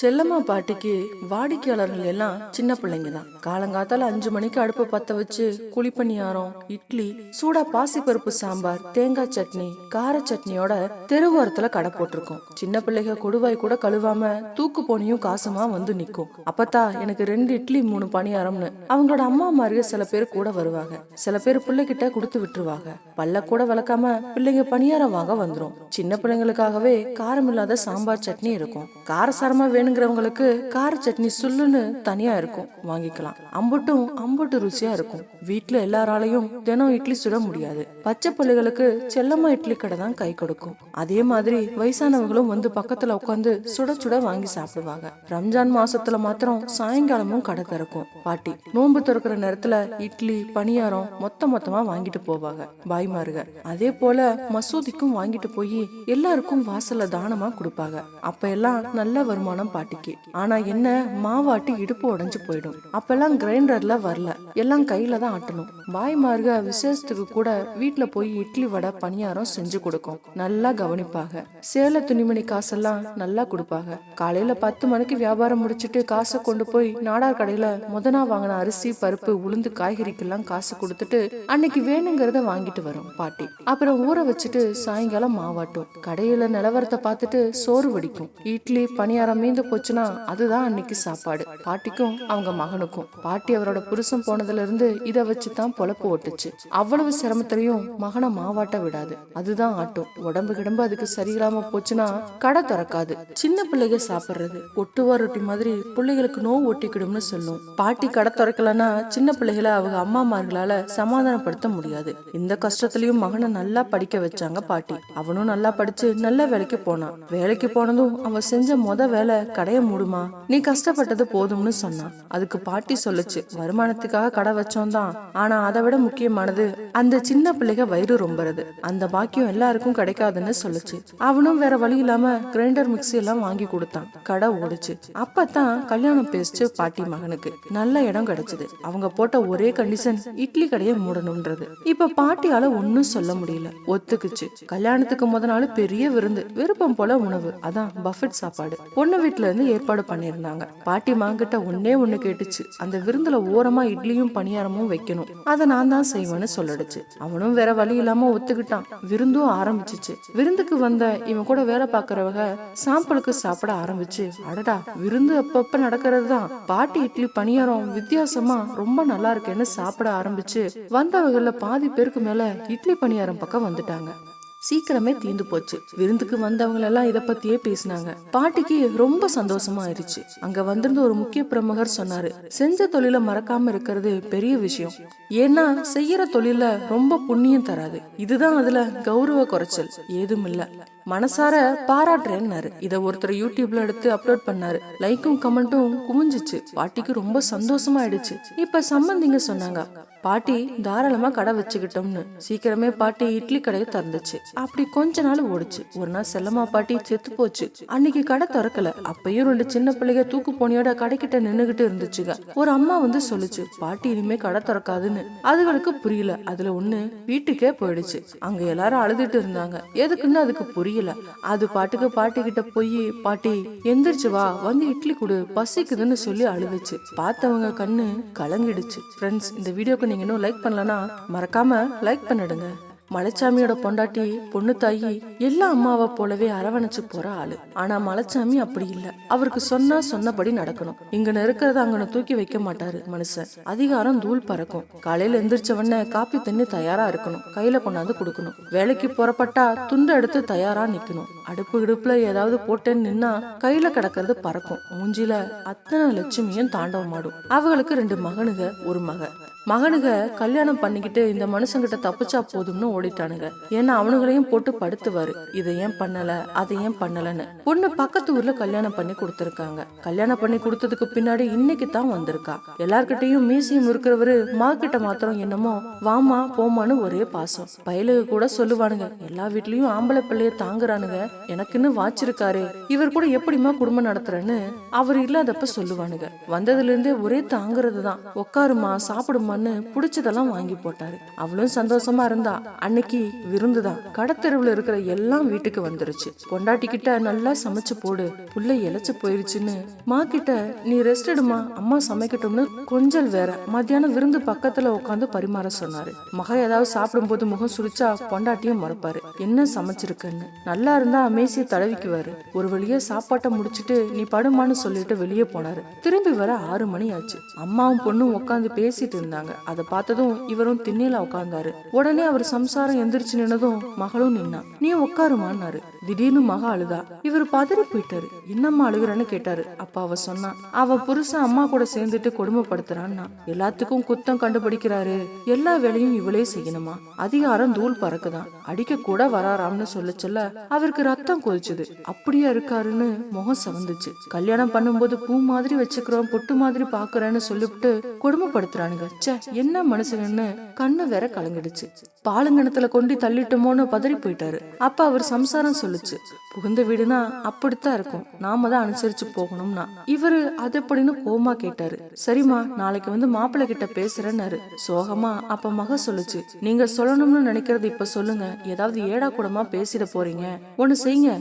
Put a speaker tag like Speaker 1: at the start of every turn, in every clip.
Speaker 1: செல்லம்மா பாட்டிக்கு வாடிக்கையாளர்கள் எல்லாம் சின்ன பிள்ளைங்க தான் காலங்காத்தால அஞ்சு மணிக்கு அடுப்பு பத்த வச்சு குழிப்பணியாரம் இட்லி சூடா பாசிப்பருப்பு சாம்பார் தேங்காய் சட்னி கார சட்னியோட தெருவோரத்துல கடை போட்டிருக்கோம். சின்ன பிள்ளைங்க கொடுவாய் கூட கழுவாம தூக்கு போனியும் காசுமா வந்து நிக்கும். அப்பத்தா எனக்கு ரெண்டு இட்லி மூணு பணியாரம்னு. அவங்களோட அம்மா மாதிரியே சில பேர் கூட வருவாங்க. சில பேர் பிள்ளைகிட்ட கொடுத்து விட்டுருவாங்க. பல்ல கூட விளக்காம பிள்ளைங்க பணியாரம் வாங்க வந்துரும். சின்ன பிள்ளைங்களுக்காகவே காரம் இல்லாத சாம்பார் சட்னி இருக்கும். காரசாரமா வேணும் வேணுங்கிறவங்களுக்கு கார சட்னி சுல்லுன்னு தனியா இருக்கும். வாங்கிக்கலாம். அம்புட்டும் அம்புட்டு ருசியா இருக்கும். வீட்டுல எல்லாராலையும் தினம் இட்லி சுட முடியாது. பச்சை பிள்ளைகளுக்கு செல்லம்மா இட்லி கடை தான் கை கொடுக்கும். அதே மாதிரி வயசானவங்களும் வந்து பக்கத்துல உட்காந்து சுட சுட வாங்கி சாப்பிடுவாங்க. ரம்ஜான் மாசத்துல மாத்திரம் சாயங்காலமும் கடை திறக்கும். பாட்டி நோன்பு திறக்கிற நேரத்துல இட்லி பணியாரம் மொத்த மொத்தமா வாங்கிட்டு போவாங்க. பாய்மாருக அதே போல மசூதிக்கும் வாங்கிட்டு போய் எல்லாருக்கும் வாசல்ல தானமா கொடுப்பாங்க. அப்ப எல்லாம் நல்ல வருமானம் பாட்டிக்கு. ஆனா என்ன மாவாட்டி இடுப்பு உடஞ்சு போயிடும். அப்பெல்லாம் கிரைண்டர்ல வரல. எல்லாம் கையில தான் ஆட்டணும். பாய்மார்க விசேஷத்துக்கு கூட வீட்டுல போய் இட்லி வடை பணியாரம் செஞ்சு கொடுக்கும். நல்லா கவனிப்பாங்க சேல துணிமணி காசெல்லாம் நல்லா கொடுப்பாங்க காலையில பத்து மணிக்கு வியாபாரம் முடிச்சிட்டு காசை கொண்டு போய் நாடார் கடையில முதனா வாங்கின அரிசி பருப்பு உளுந்து காய்கறிக்கெல்லாம் காசு கொடுத்துட்டு அன்னைக்கு வேணுங்கிறத வாங்கிட்டு வரும் பாட்டி. அப்புறம் ஊற வச்சுட்டு சாயங்காலம் மாவாட்டும். கடையில நிலவரத்தை பார்த்துட்டு சோறு வடிக்கும். இட்லி பணியாரம் மீந்து போச்சுன்னா அதுதான் அன்னைக்கு சாப்பாடு. பாட்டிக்கும் அவங்க மகனுக்கும். பாட்டி அவரோட புருஷன் போனதுல இருந்து இதை வச்சு தான் பொழப்பு ஓட்டுச்சு. அவ்வளவு சிரமத்திலையும் மகனை மாவாட்ட விடாது. அதுதான் ஆட்டும். உடம்பு கிடம்பு அதுக்கு சரியில்லாம போச்சுன்னா கடை திறக்காது. சின்ன பிள்ளைங்க சாப்பிடுறது ஒட்டுவா ரொட்டி மாதிரி பிள்ளைகளுக்கு நோவு ஒட்டிக்கிடும்னு சொல்லும். பாட்டி கடை திறக்கலன்னா சின்ன பிள்ளைகளை அவங்க அம்மாமார்களால சமாதானப்படுத்த முடியாது. இந்த கஷ்டத்துலயும் மகனை நல்லா படிக்க வச்சாங்க பாட்டி. அவனும் நல்லா படிச்சு நல்ல வேலைக்கு போனான். வேலைக்கு போனதும் அவன் செஞ்ச மொத வேலை கடைய மூடுமா? நீ கஷ்டப்பட்டது போதும்னு சொன்னான் அதுக்கு பாட்டி சொல்லுச்சு வருமானத்துக்காக கடை வச்சோம் தான். ஆனா அதை விட முக்கியமானது அந்த சின்ன பிள்ளைக வயிறு ரொம்பறது. அந்த பாக்கியம் எல்லாருக்கும் கிடைக்காதுன்னு சொல்லுச்சு. அவனும் வேற வழி இல்லாம கிரைண்டர் மிக்ஸி எல்லாம் வாங்கி கொடுத்தான். கடை ஓடுச்சு. அப்பதான் கல்யாணம் பேசிச்சு பாட்டி மகனுக்கு. நல்ல இடம் கிடைச்சது. அவங்க போட்ட ஒரே கண்டிஷன் இட்லி கடையை மூடணும்ன்றது. இப்ப பாட்டியால ஒன்னும் சொல்ல முடியல. ஒத்துக்குச்சு. கல்யாணத்துக்கு முத நாள் பெரிய விருந்து. விருப்பம் போல உணவு. அதான் பஃபெட் சாப்பாடு. பொண்ணு வீட்டுல இருந்து ஏற்பாடு பண்ணியிருந்தாங்க. பாட்டி மாங்கிட்ட ஒன்னே ஒண்ணு கேட்டுச்சு. அந்த விருந்துல ஓரமா இட்லியும் பணியாரமும் வைக்கணும். அதை நான் தான் செய்வேன்னு சொல்லிடுச்சு. அவனும் வேற வழி இல்லாம ஒத்துக்கிட்டான். விருந்தும் ஆரம்பிச்சிச்சு. விருந்துக்கு வந்த இவன் கூட வேலை பாக்குறவங்க சாம்பிளுக்கு சாப்பிட ஆரம்பிச்சு. அடடா விருந்து அப்பப்ப நடக்கிறது தான் பாட்டி இட்லி பணியாரம் வித்தியாசமா ரொம்ப நல்லா இருக்கேன்னு சாப்பிட ஆரம்பிச்சு வந்தவங்கள பாதி பேருக்கு மேல இட்லி பணியாரம் பக்கம் வந்துட்டாங்க. சீக்கிரமே தீந்து போச்சு. விருந்துக்கு வந்தவங்களெல்லாம் இதை பத்தியே பேசினாங்க. பாட்டிக்கு ரொம்ப சந்தோஷமா ஆயிடுச்சு. அங்க வந்திருந்த ஒரு முக்கிய பிரமுகர் சொன்னாரு செஞ்ச தொழில மறக்காம இருக்கிறது பெரிய விஷயம். ஏன்னா செய்யற தொழில ரொம்ப புண்ணியம் தராது. இதுதான் அதுல கௌரவ குறைச்சல். ஏதும் இல்ல. மனசார பாராட்டுறேன்னாரு. இத ஒருத்தர் யூடியூப்ல எடுத்து அப்லோட் பண்ணாரு. லைக்கும் கமெண்ட்டும் குமிஞ்சிச்சு பாட்டிக்கு ரொம்ப சந்தோஷமா ஆயிடுச்சு. இப்ப சம்பந்திங்க சொன்னாங்க பாட்டி தாராளமா கடை வச்சுக்கிட்டோம்னு. சீக்கிரமே பாட்டி இட்லி கடையை திறந்துச்சு. அப்படி கொஞ்ச நாள் ஓடுச்சு. ஒரு நாள் செல்லம்மா பாட்டி செத்து போச்சு. அன்னைக்கு கடை திறக்கல. அப்பயும் ரெண்டு சின்ன பிள்ளைங்க தூக்கு போனியோட கடைக்கிட்ட நின்னுகிட்டு இருந்துச்சுங்க. ஒரு அம்மா வந்து சொல்லுச்சு பாட்டி இனிமே கடை திறக்காதுன்னு. அதுகளுக்கு புரியல. அதுல ஒண்ணு வீட்டுக்கே போயிடுச்சு. அங்க எல்லாரும் அழுதுட்டு இருந்தாங்க. எதுக்குன்னு அதுக்கு புரியல. அது பாட்டுக்கு பாட்டி கிட்ட போய் பாட்டி எந்திரிச்சு வா. வந்து இட்லி கொடு. பசிக்குதுன்னு சொல்லி அழுதுச்சு. பார்த்தவங்க கண்ணு கலங்கிடுச்சு. ஃப்ரெண்ட்ஸ் இந்த வீடியோக்கு நீங்க இன்னும் லைக் பண்ணலன்னா மறக்காம லைக் பண்ணிடுங்க. மலைச்சாமியோட பொண்டாட்டி பொண்ணு தாயி எல்லா அம்மாவை போலவே அரவணைச்சு போற ஆளு. ஆனா மலைச்சாமி அப்படி இல்ல. அவருக்கு சொன்னா சொன்னபடி நடக்கணும். இங்க இருக்கிறத அங்கன தூக்கி வைக்க மாட்டாரு மனுஷன். அதிகாரம் தூள் பறக்கும். காலையில எந்திரிச்சவன காப்பி தண்ணி தயாரா இருக்கணும். கையில கொண்டாந்து கொடுக்கணும். வேலைக்கு புறப்பட்டா துண்டு எடுத்து தயாரா நிக்கணும். அடுப்பு இடுப்புல ஏதாவது போட்டேன்னு நின்னா கையில கிடக்கிறது பறக்கும். மூஞ்சில அத்தனை லட்சுமியும் தாண்டவமாடும் அவங்களுக்கு ரெண்டு மகனுங்க ஒரு மக. மகனுக கல்யாணம் பண்ணிக்கிட்டு இந்த மனுஷங்கிட்ட தப்பிச்சா போதும்னு ஓடிட்டானுங்க. ஏன்னா அவனுங்களையும் போட்டு படுத்துவாரு. இதை ஏன் பண்ணல? அதை ஏன் பண்ணலன்னு. பொண்ணு பக்கத்து ஊர்ல கல்யாணம் பண்ணி கொடுத்துருக்காங்க. கல்யாணம் பண்ணி கொடுத்ததுக்கு பின்னாடி இன்னைக்கு தான் வந்திருக்கா. எல்லார்கிட்டயும் மியூசியம் இருக்கிறவரு மகிட்ட மாத்திரம் என்னமோ வாமா போமான்னு ஒரே பாசம். பயலுக கூட சொல்லுவானுங்க எல்லா வீட்லயும் ஆம்பளை பிள்ளைய தாங்குறானுங்க. எனக்குன்னு வாச்சிருக்காரு இவர் கூட எப்படிமா குடும்பம் நடத்துறேன்னு அவர் இல்லாதப்ப சொல்லுவானுங்க. வந்ததுல இருந்தே ஒரே தாங்குறது தான் உட்காருமா சாப்பிடுமான்னு பிடிச்சதெல்லாம் வாங்கி போட்டாரு. அவளும் சந்தோஷமா இருந்தா அன்னைக்கு விருந்து தான். கடத்தெருவுல இருக்கிற எல்லாம் வீட்டுக்கு வந்துருச்சு. பொண்டாட்டி கிட்ட நல்லா சமைச்சு போடு. புள்ள இழைச்சு போயிருச்சுன்னு. மா கிட்ட நீ ரெஸ்ட் எடுமா அம்மா சமைக்கட்டும்னு கொஞ்சல் வேற. மத்தியானம் விருந்து பக்கத்துல உட்காந்து பரிமாற சொன்னாரு. மக ஏதாவது சாப்பிடும்போது முகம் சுழிச்சா பொண்டாட்டியும் மறப்பாரு. என்ன சமைச்சிருக்குன்னு? நல்லா இருந்தா அமேசிய தடவிக்குவாரு. ஒரு வழியா சாப்பாட்டை முடிச்சிட்டு நீ படுமான்னு சொல்லிட்டு வெளியே போனாரு. திரும்பி வர ஆறு மணி ஆச்சு. அம்மாவும் பொண்ணும் உட்காந்து பேசிட்டு இருந்தாங்க. அதை பார்த்ததும் இவரும் திண்ணையில உட்கார்ந்தாரு. உடனே அவர் சம்சாரம் எந்திரிச்சு நின்னதும் மகளும் நின்னா. நீ உட்காருமான்னாரு திடீர்னு மக அழுதா. இவர் பதறி போயிட்டாரு. என்னம்மா அழுகுறன்னு கேட்டாரு. அப்ப அவ சொன்னா அவ புருஷன் அம்மா கூட சேர்ந்துட்டு கொடுமைப்படுத்துறான்னா எல்லாத்துக்கும் குத்தம் கண்டுபிடிக்கிறாரு. எல்லா வேலையும் இவளே செய்யணுமா? அதிகாரம் தூள் பறக்குதான். அடிக்க கூட வராராம்னு சொல்ல சொல்ல அவருக்கு ரத்தம் கொதிச்சுது. அப்படியா இருக்காருன்னு முகம் சவந்துச்சு. கல்யாணம் பண்ணும்போது பூ மாதிரி வச்சுக்கிறோம் பொட்டு மாதிரி பாக்குறேன்னு சொல்லிவிட்டு கொடுமைப்படுத்துறானுங்க. ச்சே என்ன மனுஷன்னு கண்ணு வேற கலங்கிடுச்சு. பாலுங்கணத்துல கொண்டு தள்ளிட்டோமோன்னு பதறி போயிட்டாரு. அப்ப அவர் சம்சாரம் சொல்லு சொல்லுச்சு புகுந்த வீடுனா அப்படித்தான் இருக்கும். நாம தான் அனுசரிச்சு போகணும்னா. இவரு அது எப்படின்னு கோமா கேட்டாரு. சரிம்மா நாளைக்கு வந்து மாப்பிள்ளை கிட்ட பேசுறேன்னாரு. சோகமா அப்ப மக சொல்லுச்சு நீங்க சொல்லணும்னு நினைக்கிறது இப்ப சொல்லுங்க. ஏதாவது ஏடா கூடமா பேசிட போறீங்க. ஒண்ணு செய்யுங்க.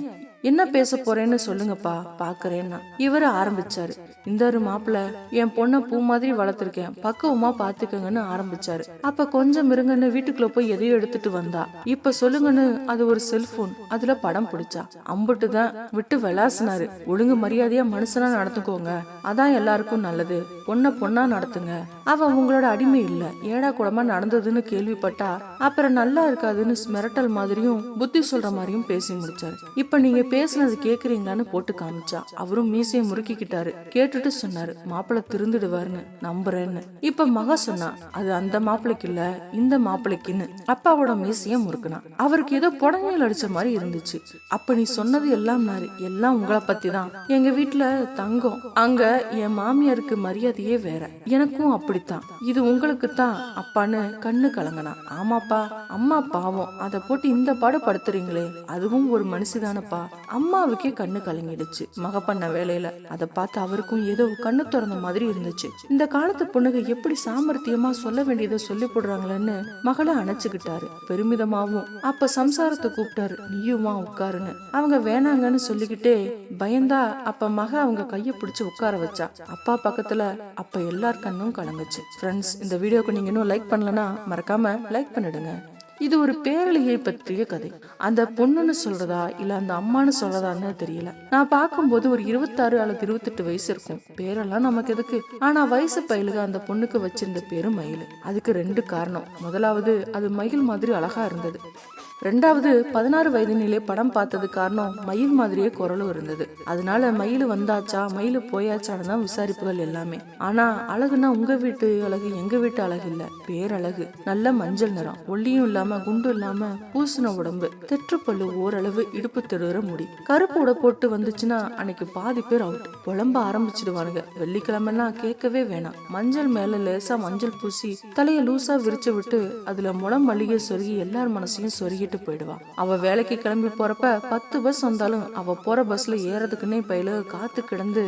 Speaker 1: என்ன பேச போறேன்னு சொல்லுங்கப்பா பாக்குறேன்னா. இவரு ஆரம்பிச்சாரு. இந்த ஒரு மாப்பிள்ள என் பொண்ணை பூ மாதிரி வளர்த்திருக்கேன். பக்குவமா பாத்துக்கங்கன்னு ஆரம்பிச்சாரு. அப்ப கொஞ்சம் இருங்கன்னு வீட்டுக்குள்ள போய் எதையோ எடுத்துட்டு வந்தா. இப்ப சொல்லுங்கன்னு அது ஒரு செல்போன் அதுல படம் பிடிச்சா. அம்புட்டு தான் விட்டு விளாசினாரு. ஒழுங்கு மரியாதையா மனுஷனா நடத்துக்கோங்க அதான் எல்லாருக்கும் நல்லது. பொண்ணை பொண்ணா நடத்துங்க. அவ உங்களோட அடிமை இல்ல. ஏடா கூடமா நடந்ததுன்னு கேள்விப்பட்டா அப்புறம் நல்லா இருக்காதுன்னு மிரட்டல் மாதிரியும் புத்தி சொல்ற மாதிரியும் பேசி முடிச்சாரு. இப்ப நீங்க பேசுனது கேக்குறீங்களான்னு போட்டு காமிச்சா. அவரும் மீசையை முறுக்கிக்கிட்டாரு. கேட்டுட்டு சொன்னாரு மாப்பிள்ள திருந்துடுவாருன்னு. நம்புறேன்னு. இப்ப மக சொன்னா அது அந்த மாப்பிளைக்கு இல்ல இந்த மாப்பிளைக்குன்னு. அப்பாவோட மீசைய முறுக்குனா அவருக்கு ஏதோ புடவையில் அடிச்ச மாதிரி இருந்துச்சு. அப்ப நீ சொன்னது எல்லாம் நாரு. எல்லாம் உங்களை பத்தி தான். எங்க வீட்டுல தங்கம். அங்க என் மாமியாருக்கு மரியாதையே வேற. எனக்கும் அப்படித்தான். இது உங்களுக்கு தான். அப்பான்னு கண்ணு கலங்கனா. ஆமாப்பா அம்மா பாவம். அதை போட்டு இந்த பாடு படுத்துறீங்களே. அதுவும் ஒரு மனுஷிதானப்பா அம்மாவுக்கே கண்ணு கலங்கிடுச்சு. மக பண்ண வேலையில. அதை பார்த்து அவருக்கும் ஏதோ கண்ணு திறந்த மாதிரி இருந்துச்சு. இந்த காலத்து பொண்ணுங்க எப்படி சாமர்த்தியமா சொல்ல வேண்டியதை சொல்லி போடுறாங்களேன்னு மகளை அணைச்சுக்கிட்டாரு. பெருமிதமாவும். அப்ப சம்சாரத்தை கூப்பிட்டாரு. நீயுமா உட்காருன்னு. அவங்க வேணாங்கன்னு சொல்லிக்கிட்டே பயந்தா அப்ப மக அவங்க கைய பிடிச்சு உட்கார வச்சா. அப்பா பக்கத்துல அப்ப எல்லார் கண்ணும் கலங்குச்சு. ஃப்ரெண்ட்ஸ் இந்த வீடியோக்கு நீங்க இன்னும் லைக் பண்ணலன்னா மறக்காம லைக் பண்ணிடுங்க. இது ஒரு பேரழியை பற்றிய கதை. அந்த பொண்ணுன்னு சொல்றதா இல்ல அந்த அம்மான்னு சொல்றதான்னு தெரியல. நான் பார்க்கும்போது ஒரு இருபத்தாறு அல்லது இருபத்தெட்டு வயசு இருக்கும். பேரெல்லாம் நமக்கு எதுக்கு? ஆனா வயசு பயிலுக அந்த பொண்ணுக்கு வச்சிருந்த பேரு மயில். அதுக்கு ரெண்டு காரணம். முதலாவது அது மயில் மாதிரி அழகா இருந்தது. ரெண்டாவது பதினாறு வயதினிலே படம் பார்த்தது காரணம் மயில் மாதிரியே குரலும் இருந்தது. அதனால மயில் வந்தாச்சா மயில் போயாச்சான்னு தான் விசாரிப்புகள் எல்லாமே. ஆனா அழகுனா உங்க வீட்டு அழகு எங்க வீட்டு அழகு இல்ல பேரழகு. நல்ல மஞ்சள் நிறம் ஒல்லியும் இல்லாம குண்டும் இல்லாம பூசின உடம்பு. தெற்றுப்பல்லு ஓரளவு இடுப்பு தெடுற முடி. கருப்பு உட போட்டு வந்துச்சுன்னா அன்னைக்கு பாதி பேர் அவுட் புலம்ப ஆரம்பிச்சிடுவானுங்க. வெள்ளிக்கிழமைனா கேட்கவே வேணாம். மஞ்சள் மேல லேசா மஞ்சள் பூசி தலையை லூசா விரிச்சு விட்டு அதுல முளம் மல்லிகை சொருகி எல்லார் மனசையும் சொருகி சொருகிட்டு போயிடுவா. அவ வேலைக்கு கிளம்பி போறப்ப பத்து பஸ் வந்தாலும் அவ போற பஸ்ல ஏறதுக்குன்னே பயில காத்து கிடந்து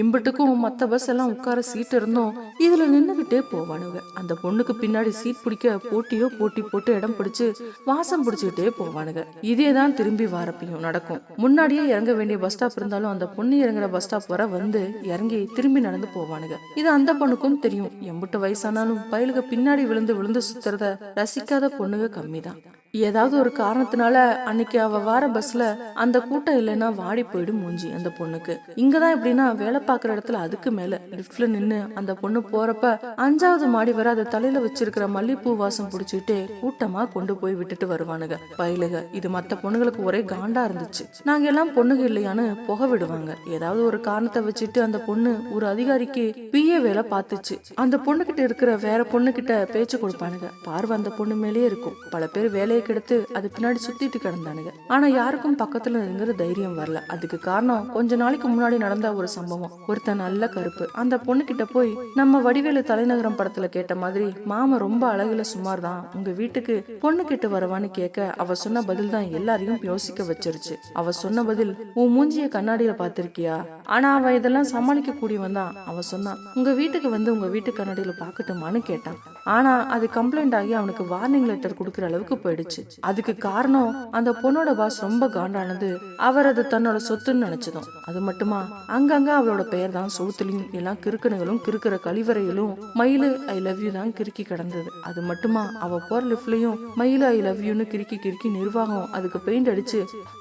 Speaker 1: இம்புட்டுக்கும் மத்த பஸ் எல்லாம் உட்கார சீட் இருந்தோம் இதுல நின்றுகிட்டே போவானுங்க. அந்த பொண்ணுக்கு பின்னாடி சீட் பிடிக்க போட்டியோ போட்டி போட்டு இடம் பிடிச்சு வாசம் பிடிச்சுக்கிட்டே போவானுங்க. இதே தான் திரும்பி வாரப்பையும் நடக்கும். முன்னாடியே இறங்க வேண்டிய பஸ் ஸ்டாப் இருந்தாலும் அந்த பொண்ணு இறங்குற பஸ் ஸ்டாப் வர வந்து இறங்கி திரும்பி நடந்து போவானுங்க. இது அந்த பொண்ணுக்கும் தெரியும். எம்பிட்டு வயசானாலும் பயலுக்கு பின்னாடி விழுந்து விழுந்து சுத்துறத ரசிக்காத பொண்ணுங்க கம்மி தான் ஏதாவது ஒரு காரணத்தினால அன்னைக்கு அவ வார பஸ்ல அந்த கூட்டம் இல்லைன்னா வாடி போயிடும் மூஞ்சி அந்த பொண்ணுக்கு. இங்கதான் எப்படின்னா வேலை பார்க்குற இடத்துல அதுக்கு மேல லிப்ட்ல நின்னு அந்த பொண்ணு போறப்ப அஞ்சாவது மாடி வரை அதை தலையில வச்சிருக்கிற மல்லிப்பூ வாசம் பிடிச்சிட்டு கூட்டமா கொண்டு போய் விட்டுட்டு வருவானுங்க. பயிலுக இது மத்த பொண்ணுங்களுக்கு ஒரே காண்டா இருந்துச்சு. நாங்க எல்லாம் பொண்ணுங்க இல்லையான்னு புக விடுவாங்க. ஏதாவது ஒரு காரணத்தை வச்சுட்டு அந்த பொண்ணு ஒரு அதிகாரிக்கு பிஏ வேலை பார்த்துச்சு. அந்த பொண்ணு கிட்ட இருக்கிற வேற பொண்ணு கிட்ட பேச்சு கொடுப்பானுங்க. பார்வை அந்த பொண்ணு மேலேயே இருக்கும். பல பேர் வேலையை வேலையை கெடுத்து அது பின்னாடி சுத்திட்டு கிடந்தானுங்க. ஆனா யாருக்கும் பக்கத்துல இருக்கிற தைரியம் வரல. அதுக்கு காரணம் கொஞ்ச நாளைக்கு முன்னாடி நடந்த ஒரு சம்பவம். ஒருத்தன் நல்ல கருப்பு. அந்த பொண்ணு கிட்ட போய் நம்ம வடிவேலு தலைநகரம் படத்துல கேட்ட மாதிரி மாமா ரொம்ப அழகுல சுமார் தான் உங்க வீட்டுக்கு பொண்ணு கிட்ட வரவான்னு கேட்க அவ சொன்ன பதில் தான் எல்லாரையும் யோசிக்க வச்சிருச்சு. அவ சொன்ன பதில் உன் மூஞ்சிய கண்ணாடியில பாத்திருக்கியா ஆனா அவ இதெல்லாம் சமாளிக்க கூடியவன் தான் அவ சொன்னா உங்க வீட்டுக்கு வந்து உங்க வீட்டு கண்ணாடியில பாக்கட்டுமான்னு கேட்டான். ஆனா அது கம்ப்ளைண்ட் ஆகி அவனுக்கு வார்னிங் லெட்டர் கொடுக்குற அளவுக்கு போயிடுச்சு. அதுக்கு காரணம் அந்த பொண்ணோட பாஸ் ரொம்ப காண்டானது அவர் அது தன்னோட சொத்துன்னு நினைச்சதும். அது மட்டுமா? அங்கங்க அவளோட பெயர் தான் சோத்துலையும் எல்லாம் கிறுக்கணுகளும் கிறுக்கிற கழிவறையிலும் மயிலு ஐ லவ் யூ தான் கிறுக்கி கிடந்தது. அது மட்டுமா? அவ போற லிஃப்ட்லயும் மயிலு ஐ லவ் யூன்னு கிறுக்கி கிறுக்கி நிர்வாகம் அதுக்கு பெயிண்ட் அடிச்சு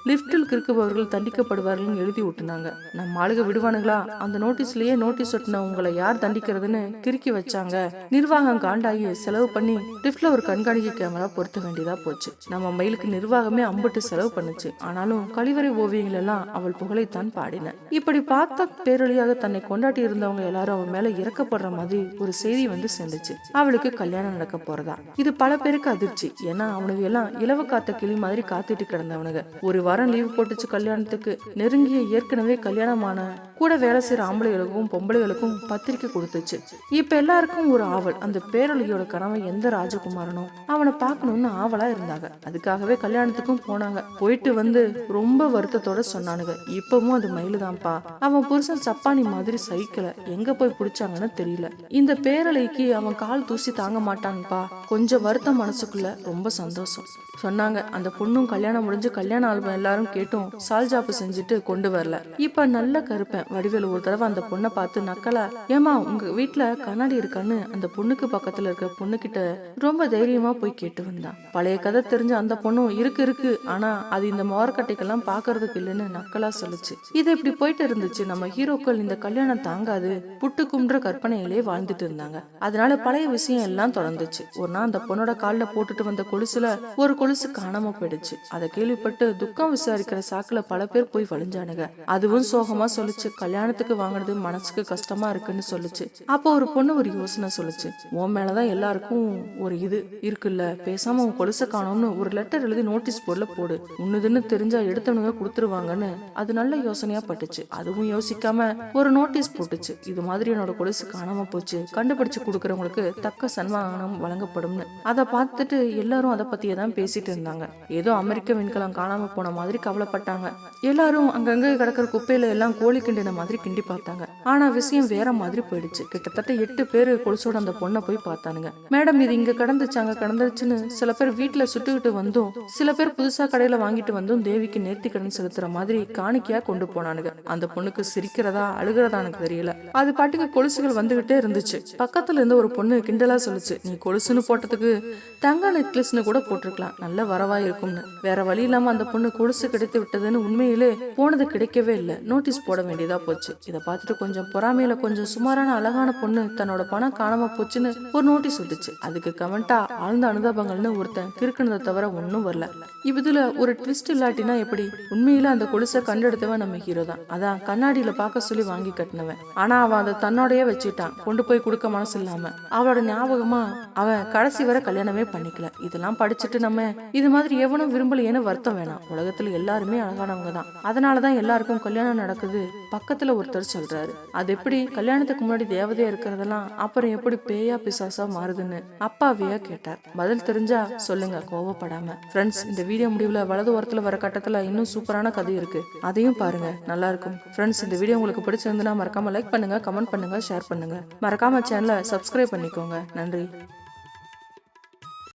Speaker 1: லிஃப்டில் கிறுக்குபவர்கள் தண்டிக்கப்படுவார்கள் எழுதி விட்டுனாங்க நம்ம ஆளுக விடுவானுங்களா? அந்த நோட்டீஸ்லயே நோட்டீஸ் ஒட்டின உங்களை யார் தண்டிக்கிறதுன்னு கிறுக்கி வச்சாங்க? நிர்வாகம் ஆகி செலவு பண்ணி லிஃப்ட்ல ஒரு கண்காணிக்க கேமரா பொருத்த வேண்டியதா போச்சு. நம்ம மயிலுக்கு நிர்வாகமே அம்பட்டு செலவு பண்ணுச்சு. ஆனாலும் கழிவறை ஓவியங்கள் எல்லாம் அவள் புகழைத்தான் பாடின. இப்படி பார்த்தா பேரொழியாக தன்னை கொண்டாட்டி இருந்தவங்க எல்லாரும் அவன் மேல இறக்கப்படுற மாதிரி ஒரு செய்தி வந்து சேர்ந்துச்சு. அவளுக்கு கல்யாணம் நடக்க போறதா. இது பல பேருக்கு அதிர்ச்சி. ஏன்னா அவனுக்கு எல்லாம் இலவ காத்த கிளி மாதிரி காத்துட்டு கிடந்தவனுங்க. ஒரு வாரம் லீவ் போட்டுச்சு கல்யாணத்துக்கு. நெருங்கிய ஏற்கனவே கல்யாணமான கூட வேலை செய்யற ஆம்பளைகளுக்கும் பொம்பளைகளுக்கும் பத்திரிக்கை கொடுத்துச்சு. இப்ப எல்லாருக்கும் ஒரு ஆவல். அந்த பேரொழியோட கனவை எந்த ராஜகுமாரனோ அவனை பார்க்கணும்னு ஆவலா இருந்தாங்க. அதுக்காகவே கல்யாணத்துக்கும் போனாங்க. போயிட்டு வந்து ரொம்ப வருத்தத்தோட சொன்னானுங்க. இப்பவும் அது மயிலுதான்ப்பா. அவன் புருஷன் சப்பானி மாதிரி சைக்கிள எங்க போய் பிடிச்சாங்கன்னு தெரியல. இந்த பேரலைக்கு அவன் கால் தூசி தாங்க மாட்டான்ப்பா. கொஞ்சம் வருத்தம் மனசுக்குள்ள ரொம்ப சந்தோஷம். சொன்னாங்க. அந்த பொண்ணும் கல்யாணம் முடிஞ்சு கல்யாண ஆல்பம் எல்லாரும் கேட்டும் சால்ஜாப்பு செஞ்சுட்டு கொண்டு வரல. இப்ப நல்ல கருப்பேன். வடிவேலு ஒரு தடவை அந்த பொண்ணை பார்த்து நக்கலா ஏமா உங்க வீட்டுல கண்ணாடி இருக்கான்னு அந்த பொண்ணுக்கு பக்கத்துல இருக்க பொண்ணு கிட்ட ரொம்ப தைரியமா போய் கேட்டு வந்தான். பழைய கதை தெரிஞ்ச அந்த பொண்ணும் இருக்கு இருக்கு. ஆனா அது இந்த மோரக்கட்டைக்கெல்லாம் பாக்குறதுக்கு இல்லைன்னு நக்கலா சொல்லுச்சு. இது இப்படி போயிட்டு இருந்துச்சு. நம்ம ஹீரோக்கள் இந்த கல்யாணம் தாங்காது புட்டு குன்ற கற்பனையிலே வாழ்ந்துட்டு இருந்தாங்க. அதனால பழைய விஷயம் எல்லாம் தொடர்ந்துச்சு. ஒரு நாள் அந்த பொண்ணோட கால்ல போட்டுட்டு வந்த கொலுசுல ஒரு கொலுசு காணாம போயிடுச்சு. அதை கேள்விப்பட்டு துக்கம் விசாரிக்கிற சாக்குல பல பேர் போய் வழிஞ்சானுங்க. அதுவும் சோகமா சொல்லுச்சு. கல்யாணத்துக்கு வாங்கினது மனசுக்கு கஷ்டமா இருக்குன்னு சொல்லுச்சு. அப்போ ஒரு பொண்ணு ஒரு யோசனை சொல்லுச்சு. உன் மேலதான் தான் எல்லாருக்கும் ஒரு இது இருக்குல்ல? பேசாம உன் கொலுசை காணோம்னு ஒரு லெட்டர் எழுதி நோட்டீஸ் போர்டில் போடு. உன்னுதுன்னு தெரிஞ்சா எடுத்தவனுங்க கொடுத்துருவாங்கன்னு அது நல்ல யோசனையா பட்டுச்சு. அதுவும் யோசிக்காம ஒரு நோட்டீஸ் போட்டுச்சு. இது மாதிரி என்னோட கொலுசு காணாம போச்சு. கண்டுபிடிச்சு கொடுக்கறவங்களுக்கு தக்க சன்மானம் வழங்கப்படும்னு. அதை பார்த்துட்டு எல்லாரும் அதை பத்தியே தான் பேசிட்டு இருந்தாங்க. ஏதோ அமெரிக்க விண்கலம் காணாம போன மாதிரி கவலைப்பட்டாங்க. எல்லாரும் அங்கங்க கிடக்கிற குப்பையில எல்லாம் கோழி கிண்டின மாதிரி கிண்டி பார்த்தாங்க. ஆனா விஷயம் வேற மாதிரி போயிடுச்சு. கிட்டத்தட்ட எட்டு பேரு கொலுசோட அந்த பொண்ணை போய் பார்த்தாங்க. பார்த்தானுங்க. மேடம் இது இங்க கடந்துச்சு அங்க கடந்துச்சுன்னு சில பேர் வீட்டுல சுட்டுக்கிட்டு வந்தும் சில பேர் புதுசா கடையில வாங்கிட்டு வந்தும் தேவிக்கு நேர்த்தி கடன் செலுத்துற மாதிரி காணிக்கையா கொண்டு போனானுங்க. அந்த பொண்ணுக்கு சிரிக்கிறதா அழுகிறதா எனக்கு தெரியல. அது பாட்டுக்கு கொலுசுகள் வந்துகிட்டே இருந்துச்சு. பக்கத்துல இருந்து ஒரு பொண்ணு கிண்டலா சொல்லுச்சு நீ கொலுசுன்னு போட்டதுக்கு தங்க நெக்லஸ்னு கூட போட்டிருக்கலாம். நல்ல வரவா இருக்கும்னு. வேற வழி இல்லாம அந்த பொண்ணு கொலுசு கிடைத்து விட்டதுன்னு உண்மையிலே போனது கிடைக்கவே இல்லை. நோட்டீஸ் போட வேண்டியதா போச்சு. இதை பார்த்துட்டு கொஞ்சம் பொறாமையில கொஞ்சம் சுமாரான அழகான பொண்ணு தன்னோட பணம் காணாம போச்சுன்னு ஒரு நோட்டீஸ் வந்துச்சு. அதுக்கு கமெண்டா ஆழ்ந்த அனுதாபங்கள்னு ஒருத்தன் கிறுக்குனதை தவிர ஒன்றும் வரல. இதுல ஒரு ட்விஸ்ட் இல்லாட்டினா எப்படி? உண்மையில அந்த கொலுசை கண்டெடுத்தவன் நம்ம ஹீரோ தான். அதான் கண்ணாடியில பார்க்க சொல்லி வாங்கி கட்டினவன். ஆனா அவன் அதை தன்னோடயே வச்சுட்டான். கொண்டு போய் கொடுக்க மனசு இல்லாம. அவளோட ஞாபகமா அவன் கடைசி வரை கல்யாணமே பண்ணிக்கல. இதெல்லாம் படிச்சுட்டு நம்ம இது மாதிரி எவனும் விரும்பலையேன்னு வருத்தம் வேணாம். உலகத்துல எல்லாருமே அழகானவங்க தான். அதனாலதான் எல்லாருக்கும் கல்யாணம் நடக்குது பக்கத்துல ஒருத்தர் சொல்றாரு. அது எப்படி? கல்யாணத்துக்கு முன்னாடி தேவதையா இருக்கிறதெல்லாம் அப்புறம் எப்படி பேயா பிசாசா மாறுதுன்னு அப்பாவியா கேட்டார். பதில் தெரிஞ்சா சொல்லுங்க கோவப்படாம. ஃப்ரெண்ட்ஸ் இந்த வீடியோ முடிவுல வலது ஓரத்துல வர கட்டத்துல இன்னும் சூப்பரான கதை இருக்கு. அதையும் பாருங்க நல்லா இருக்கும் ஃப்ரெண்ட்ஸ் இந்த வீடியோ உங்களுக்கு பிடிச்சிருந்துன்னா மறக்காம லைக் பண்ணுங்க கமெண்ட் பண்ணுங்க ஷேர் பண்ணுங்க. மறக்காம சேனலை சப்ஸ்கிரைப் பண்ணிக்கோங்க. நன்றி.